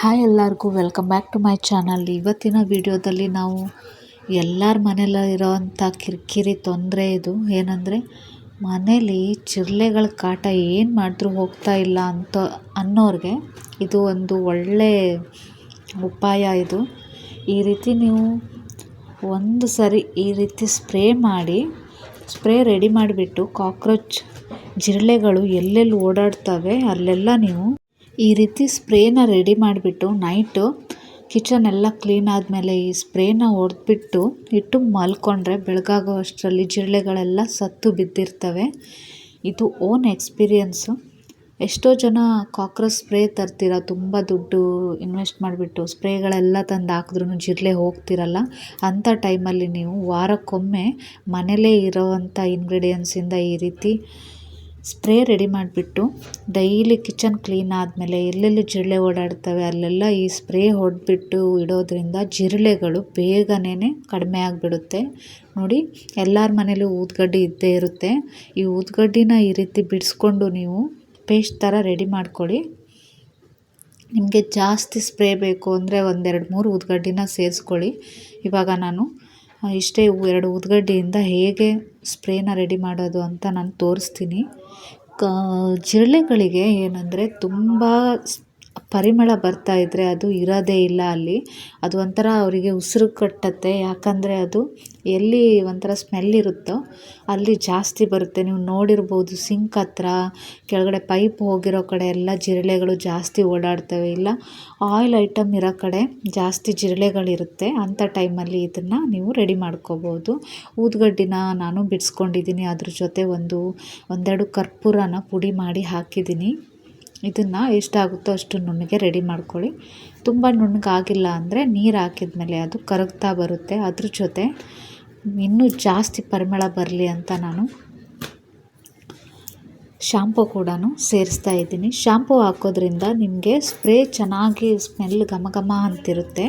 Hi ಎಲ್ಲರಿಗೂ welcome back to my channel ಇವತ್ತಿನ ವಿಡಿಯೋದಲ್ಲಿ ನಾವು ಎಲ್ಲರ ಮನೇಲಿ ಇರೋವಂಥ ಕಿರಿಕಿರಿ ತೊಂದರೆ ಇದು. ಏನಂದರೆ, ಮನೇಲಿ ಚಿರಲೆಗಳ ಕಾಟ ಏನು ಮಾಡಿದ್ರೂ ಹೋಗ್ತಾ ಇಲ್ಲ ಅಂತ ಅನ್ನೋರಿಗೆ ಇದು ಒಂದು ಒಳ್ಳೆ ಉಪಾಯ ಇದು. ಈ ರೀತಿ ನೀವು ಒಂದು ಸರಿ ಈ ರೀತಿ ಸ್ಪ್ರೇ ಮಾಡಿ, ಸ್ಪ್ರೇ ರೆಡಿ ಮಾಡಿಬಿಟ್ಟು ಕಾಕ್ರೋಚ್ ಜಿರಳೆಗಳು ಎಲ್ಲೆಲ್ಲಿ ಓಡಾಡ್ತವೆ ಅಲ್ಲೆಲ್ಲ ನೀವು ಈ ರೀತಿ ಸ್ಪ್ರೇನ ರೆಡಿ ಮಾಡಿಬಿಟ್ಟು ನೈಟು ಕಿಚನ್ ಎಲ್ಲ ಕ್ಲೀನ್ ಆದಮೇಲೆ ಈ ಸ್ಪ್ರೇನ ಹೊಡೆದ್ಬಿಟ್ಟು ಇಟ್ಟು ಮಲ್ಕೊಂಡ್ರೆ ಬೆಳಗಾಗೋ ಅಷ್ಟರಲ್ಲಿ ಜಿರಳೆಗಳೆಲ್ಲ ಸತ್ತು ಬಿದ್ದಿರ್ತವೆ. ಇದು ಓನ್ ಎಕ್ಸ್ಪೀರಿಯನ್ಸು. ಎಷ್ಟೋ ಜನ ಕಾಕ್ರೋಚ್ ಸ್ಪ್ರೇ ತರ್ತೀರ, ತುಂಬ ದುಡ್ಡು ಇನ್ವೆಸ್ಟ್ ಮಾಡಿಬಿಟ್ಟು ಸ್ಪ್ರೇಗಳೆಲ್ಲ ತಂದು ಹಾಕಿದ್ರೂ ಜಿರಳೆ ಹೋಗ್ತಿರಲ್ಲ, ಅಂಥ ಟೈಮಲ್ಲಿ ನೀವು ವಾರಕ್ಕೊಮ್ಮೆ ಮನೇಲೇ ಇರೋವಂಥ ಇಂಗ್ರೀಡಿಯೆಂಟ್ಸಿಂದ ಈ ರೀತಿ ಸ್ಪ್ರೇ ರೆಡಿ ಮಾಡಿಬಿಟ್ಟು ಡೈಲಿ ಕಿಚನ್ ಕ್ಲೀನ್ ಆದಮೇಲೆ ಎಲ್ಲೆಲ್ಲಿ ಜಿರಳೆ ಓಡಾಡ್ತವೆ ಅಲ್ಲೆಲ್ಲ ಈ ಸ್ಪ್ರೇ ಹೊಡೆದ್ಬಿಟ್ಟು ಇಡೋದ್ರಿಂದ ಜಿರಳೆಗಳು ಬೇಗನೆ ಕಡಿಮೆ ಆಗಿಬಿಡುತ್ತೆ. ನೋಡಿ, ಎಲ್ಲರ ಮನೇಲಿ ಊದ್ಗಡ್ಡಿ ಇದ್ದೇ ಇರುತ್ತೆ. ಈ ಊದ್ಗಡ್ಡಿನ ಈ ರೀತಿ ಬಿಡಿಸ್ಕೊಂಡು ನೀವು ಪೇಸ್ಟ್ ಥರ ರೆಡಿ ಮಾಡ್ಕೊಳ್ಳಿ. ನಿಮಗೆ ಜಾಸ್ತಿ ಸ್ಪ್ರೇ ಬೇಕು ಅಂದರೆ ಒಂದೆರಡು ಮೂರು ಊದ್ಗಡ್ಡಿನ ಸೇರಿಸ್ಕೊಳ್ಳಿ. ಇವಾಗ ನಾನು ಇಷ್ಟೇ ಎರಡು ಉದ್ಗಡ್ಡೆಯಿಂದ ಹೇಗೆ ಸ್ಪ್ರೇನ ರೆಡಿ ಮಾಡೋದು ಅಂತ ನಾನು ತೋರಿಸ್ತೀನಿ. ಕ ಜಿರಳೆಗಳಿಗೆ ಏನಂದರೆ ತುಂಬ ಪರಿಮಳ ಬರ್ತಾ ಇದ್ದರೆ ಅದು ಇರೋದೇ ಇಲ್ಲ ಅಲ್ಲಿ. ಅದು ಒಂಥರ ಅವರಿಗೆ ಉಸಿರು ಕಟ್ಟುತ್ತೆ. ಯಾಕಂದರೆ ಅದು ಎಲ್ಲಿ ಒಂಥರ ಸ್ಮೆಲ್ ಇರುತ್ತೋ ಅಲ್ಲಿ ಜಾಸ್ತಿ ಬರುತ್ತೆ. ನೀವು ನೋಡಿರ್ಬೋದು ಸಿಂಕ್ ಹತ್ರ, ಕೆಳಗಡೆ ಪೈಪ್ ಹೋಗಿರೋ ಕಡೆ ಎಲ್ಲ ಜಿರಳೆಗಳು ಜಾಸ್ತಿ ಓಡಾಡ್ತವೆ. ಇಲ್ಲ ಆಯಿಲ್ ಐಟಮ್ ಇರೋ ಕಡೆ ಜಾಸ್ತಿ ಜಿರಳೆಗಳಿರುತ್ತೆ. ಅಂಥ ಟೈಮಲ್ಲಿ ಇದನ್ನು ನೀವು ರೆಡಿ ಮಾಡ್ಕೋಬೋದು. ಊದ್ಗಡ್ಡಿನ ನಾನು ಬಿಡಿಸ್ಕೊಂಡಿದ್ದೀನಿ. ಅದ್ರ ಜೊತೆ ಒಂದು, ಒಂದೆರಡು ಕರ್ಪೂರನ ಪುಡಿ ಮಾಡಿ ಹಾಕಿದ್ದೀನಿ. ಇದನ್ನು ಎಷ್ಟಾಗುತ್ತೋ ಅಷ್ಟು ನುಣ್ಣಗೆ ರೆಡಿ ಮಾಡ್ಕೊಳ್ಳಿ. ತುಂಬ ನುಣ್ಣಗಾಗಿಲ್ಲ ಅಂದರೆ ನೀರು ಹಾಕಿದ್ಮೇಲೆ ಅದು ಕರಗ್ತಾ ಬರುತ್ತೆ. ಅದ್ರ ಜೊತೆ ಇನ್ನೂ ಜಾಸ್ತಿ ಪರಿಮಳ ಬರಲಿ ಅಂತ ನಾನು ಶಾಂಪು ಕೂಡ ಸೇರಿಸ್ತಾ ಇದ್ದೀನಿ. ಶಾಂಪು ಹಾಕೋದ್ರಿಂದ ನಿಮಗೆ ಸ್ಪ್ರೇ ಚೆನ್ನಾಗಿ ಸ್ಮೆಲ್ ಘಮ ಘಮ ಅಂತಿರುತ್ತೆ.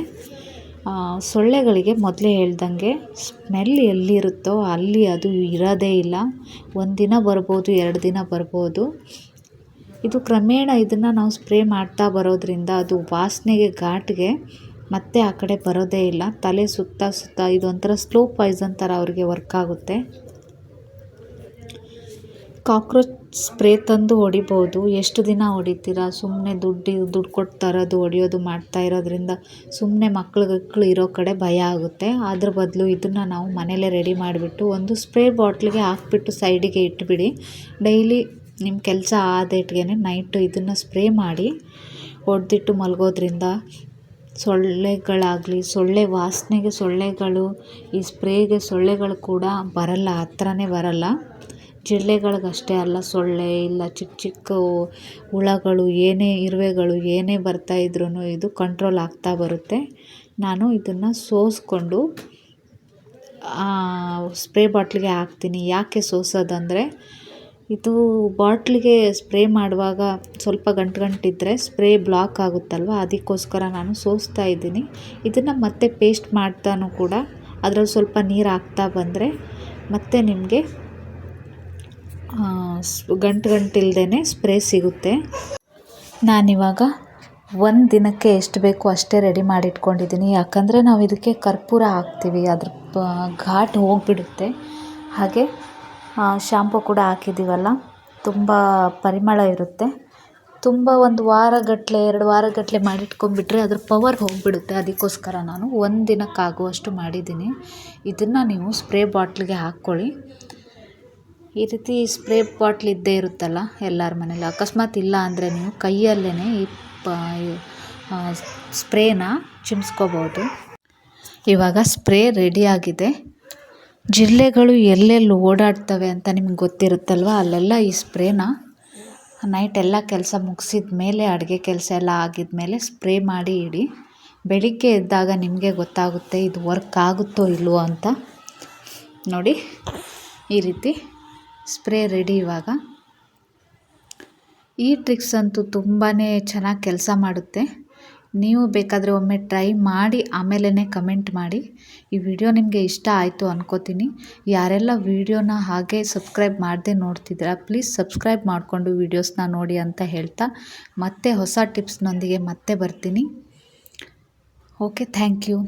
ಸೊಳ್ಳೆಗಳಿಗೆ ಮೊದಲೇ ಹೇಳ್ದಂಗೆ ಸ್ಮೆಲ್ ಎಲ್ಲಿರುತ್ತೋ ಅಲ್ಲಿ ಅದು ಇರೋದೇ ಇಲ್ಲ. ಒಂದು ದಿನ ಬರ್ಬೋದು, ಎರಡು ದಿನ ಬರ್ಬೋದು. ಇದು ಕ್ರಮೇಣ ಇದನ್ನು ನಾವು ಸ್ಪ್ರೇ ಮಾಡ್ತಾ ಬರೋದ್ರಿಂದ ಅದು ವಾಸನೆಗೆ ಘಾಟ್ಗೆ ಮತ್ತೆ ಆ ಕಡೆ ಬರೋದೇ ಇಲ್ಲ. ತಲೆ ಸುತ್ತ ಸುತ್ತ ಇದೊಂಥರ ಸ್ಲೋ ಪಾಯ್ಸನ್ ಥರ ಅವ್ರಿಗೆ ವರ್ಕ್ ಆಗುತ್ತೆ. ಕಾಕ್ರೋಚ್ ಸ್ಪ್ರೇ ತಂದು ಹೊಡಿಬೋದು. ಎಷ್ಟು ದಿನ ಹೊಡಿತೀರಾ? ಸುಮ್ಮನೆ ದುಡ್ಡು ದುಡ್ಡು ಕೊಟ್ಟು ತರೋದು ಹೊಡಿಯೋದು ಮಾಡ್ತಾ ಇರೋದ್ರಿಂದ ಸುಮ್ಮನೆ ಮಕ್ಳು ಗಿಕ್ಳು ಇರೋ ಕಡೆ ಭಯ ಆಗುತ್ತೆ. ಅದ್ರ ಬದಲು ಇದನ್ನು ನಾವು ಮನೇಲೇ ರೆಡಿ ಮಾಡಿಬಿಟ್ಟು ಒಂದು ಸ್ಪ್ರೇ ಬಾಟ್ಲಿಗೆ ಹಾಕ್ಬಿಟ್ಟು ಸೈಡಿಗೆ ಇಟ್ಬಿಡಿ. ಡೈಲಿ ನಿಮ್ಮ ಕೆಲಸ ಆದೇಟ್ಗೆ ನೈಟು ಇದನ್ನು ಸ್ಪ್ರೇ ಮಾಡಿ ಹೊಡೆದಿಟ್ಟು ಮಲಗೋದ್ರಿಂದ ಸೊಳ್ಳೆಗಳಾಗಲಿ, ಸೊಳ್ಳೆ ವಾಸನೆಗೆ ಸೊಳ್ಳೆಗಳು, ಈ ಸ್ಪ್ರೇಗೆ ಸೊಳ್ಳೆಗಳು ಕೂಡ ಬರಲ್ಲ ಹತ್ರನೇ ಬರಲ್ಲ. ಜಿರಳೆಗಳಿಗಷ್ಟೇ ಅಲ್ಲ, ಸೊಳ್ಳೆ ಇಲ್ಲ, ಚಿಕ್ಕ ಚಿಕ್ಕ ಹುಳಗಳು, ಏನೇ ಇರುವೆಗಳು, ಏನೇ ಬರ್ತಾಯಿದ್ರೂ ಇದು ಕಂಟ್ರೋಲ್ ಆಗ್ತಾ ಬರುತ್ತೆ. ನಾನು ಇದನ್ನು ಸೋಸ್ಕೊಂಡು ಸ್ಪ್ರೇ ಬಾಟ್ಲಿಗೆ ಹಾಕ್ತೀನಿ. ಯಾಕೆ ಸೋಸೋದಂದರೆ ಇದು ಬಾಟ್ಲಿಗೆ ಸ್ಪ್ರೇ ಮಾಡುವಾಗ ಸ್ವಲ್ಪ ಗಂಟು ಗಂಟಿದ್ದರೆ ಸ್ಪ್ರೇ ಬ್ಲಾಕ್ ಆಗುತ್ತಲ್ವ? ಅದಕ್ಕೋಸ್ಕರ ನಾನು ಸೋಸ್ತಾ ಇದ್ದೀನಿ. ಇದನ್ನು ಮತ್ತೆ ಪೇಸ್ಟ್ ಮಾಡ್ತಾನೂ ಕೂಡ. ಅದರಲ್ಲಿ ಸ್ವಲ್ಪ ನೀರು ಹಾಕ್ತಾ ಬಂದರೆ ಮತ್ತೆ ನಿಮಗೆ ಗಂಟು ಗಂಟಿಲ್ದೇ ಸ್ಪ್ರೇ ಸಿಗುತ್ತೆ. ನಾನಿವಾಗ ಒಂದು ದಿನಕ್ಕೆ ಎಷ್ಟು ಬೇಕೋ ಅಷ್ಟೇ ರೆಡಿ ಮಾಡಿಟ್ಕೊಂಡಿದ್ದೀನಿ. ಯಾಕಂದರೆ ನಾವು ಇದಕ್ಕೆ ಕರ್ಪೂರ ಹಾಕ್ತೀವಿ. ಅದ್ರ ಘಾಟ್ ಹೋಗಿಬಿಡುತ್ತೆ. ಹಾಗೆ ಶಾಂಪು ಕೂಡ ಹಾಕಿದ್ದೀವಲ್ಲ? ತುಂಬ ಪರಿಮಳ ಇರುತ್ತೆ. ತುಂಬ ಒಂದು ವಾರಗಟ್ಟಲೆ ಎರಡು ವಾರಗಟ್ಟಲೆ ಮಾಡಿಟ್ಕೊಂಡ್ಬಿಟ್ರೆ ಅದ್ರ ಪವರ್ ಹೋಗಿಬಿಡುತ್ತೆ. ಅದಕ್ಕೋಸ್ಕರ ನಾನು ಒಂದು ದಿನಕ್ಕಾಗುವಷ್ಟು ಮಾಡಿದ್ದೀನಿ. ಇದನ್ನು ನೀವು ಸ್ಪ್ರೇ ಬಾಟ್ಲಿಗೆ ಹಾಕ್ಕೊಳ್ಳಿ. ಈ ರೀತಿ ಸ್ಪ್ರೇ ಬಾಟ್ಲ್ ಇದ್ದೇ ಇರುತ್ತಲ್ಲ ಎಲ್ಲರ ಮನೇಲಿ. ಅಕಸ್ಮಾತ್ ಇಲ್ಲ ಅಂದರೆ ನೀವು ಕೈಯಲ್ಲೇ ಈ ಪ ಸ್ಪ್ರೇನ ಚಿಮ್ಸ್ಕೋಬೋದು. ಇವಾಗ ಸ್ಪ್ರೇ ರೆಡಿಯಾಗಿದೆ ಜಿರಳೆಗಳು ಎಲ್ಲೆಲ್ಲಿ ಓಡಾಡ್ತವೆ ಅಂತ ನಿಮ್ಗೆ ಗೊತ್ತಿರುತ್ತಲ್ವ? ಅಲ್ಲೆಲ್ಲ ಈ ಸ್ಪ್ರೇನ? ನೈಟ್ ಎಲ್ಲ ಕೆಲಸ ಮುಗಿಸಿದ ಮೇಲೆ, ಅಡುಗೆ ಕೆಲಸ ಎಲ್ಲ ಆಗಿದ ಮೇಲೆ ಸ್ಪ್ರೇ ಮಾಡಿ ಇಡಿ. ಬೆಳಿಗ್ಗೆ ಎದ್ದಾಗ ನಿಮಗೆ ಗೊತ್ತಾಗುತ್ತೆ ಇದು ವರ್ಕ್ ಆಗುತ್ತೋ ಇಲ್ವೋ ಅಂತ. ನೋಡಿ, ಈ ರೀತಿ ಸ್ಪ್ರೇ ರೆಡಿ ಇವಾಗ. ಈ ಟ್ರಿಕ್ಸ್ ಅಂತೂ ತುಂಬಾ ಚೆನ್ನಾಗಿ ಕೆಲಸ ಮಾಡುತ್ತೆ. ನೀವು ಬೇಕಾದರೆ ಒಮ್ಮೆ ಟ್ರೈ ಮಾಡಿ ಆಮೇಲೆ ಕಮೆಂಟ್ ಮಾಡಿ. ಈ ವಿಡಿಯೋ ನಿಮಗೆ ಇಷ್ಟ ಆಯಿತು ಅನ್ಕೋತೀನಿ. ಯಾರೆಲ್ಲ ವಿಡಿಯೋನ ಹಾಗೆ ಸಬ್ಸ್ಕ್ರೈಬ್ ಮಾಡದೆ ನೋಡ್ತಿದ್ದೀರಾ, ಪ್ಲೀಸ್ ಸಬ್ಸ್ಕ್ರೈಬ್ ಮಾಡಿಕೊಂಡು ವೀಡಿಯೋಸ್ನ ನೋಡಿ ಅಂತ ಹೇಳ್ತಾ, ಮತ್ತೆ ಹೊಸ ಟಿಪ್ಸ್ನೊಂದಿಗೆ ಮತ್ತೆ ಬರ್ತೀನಿ. Okay, thank you.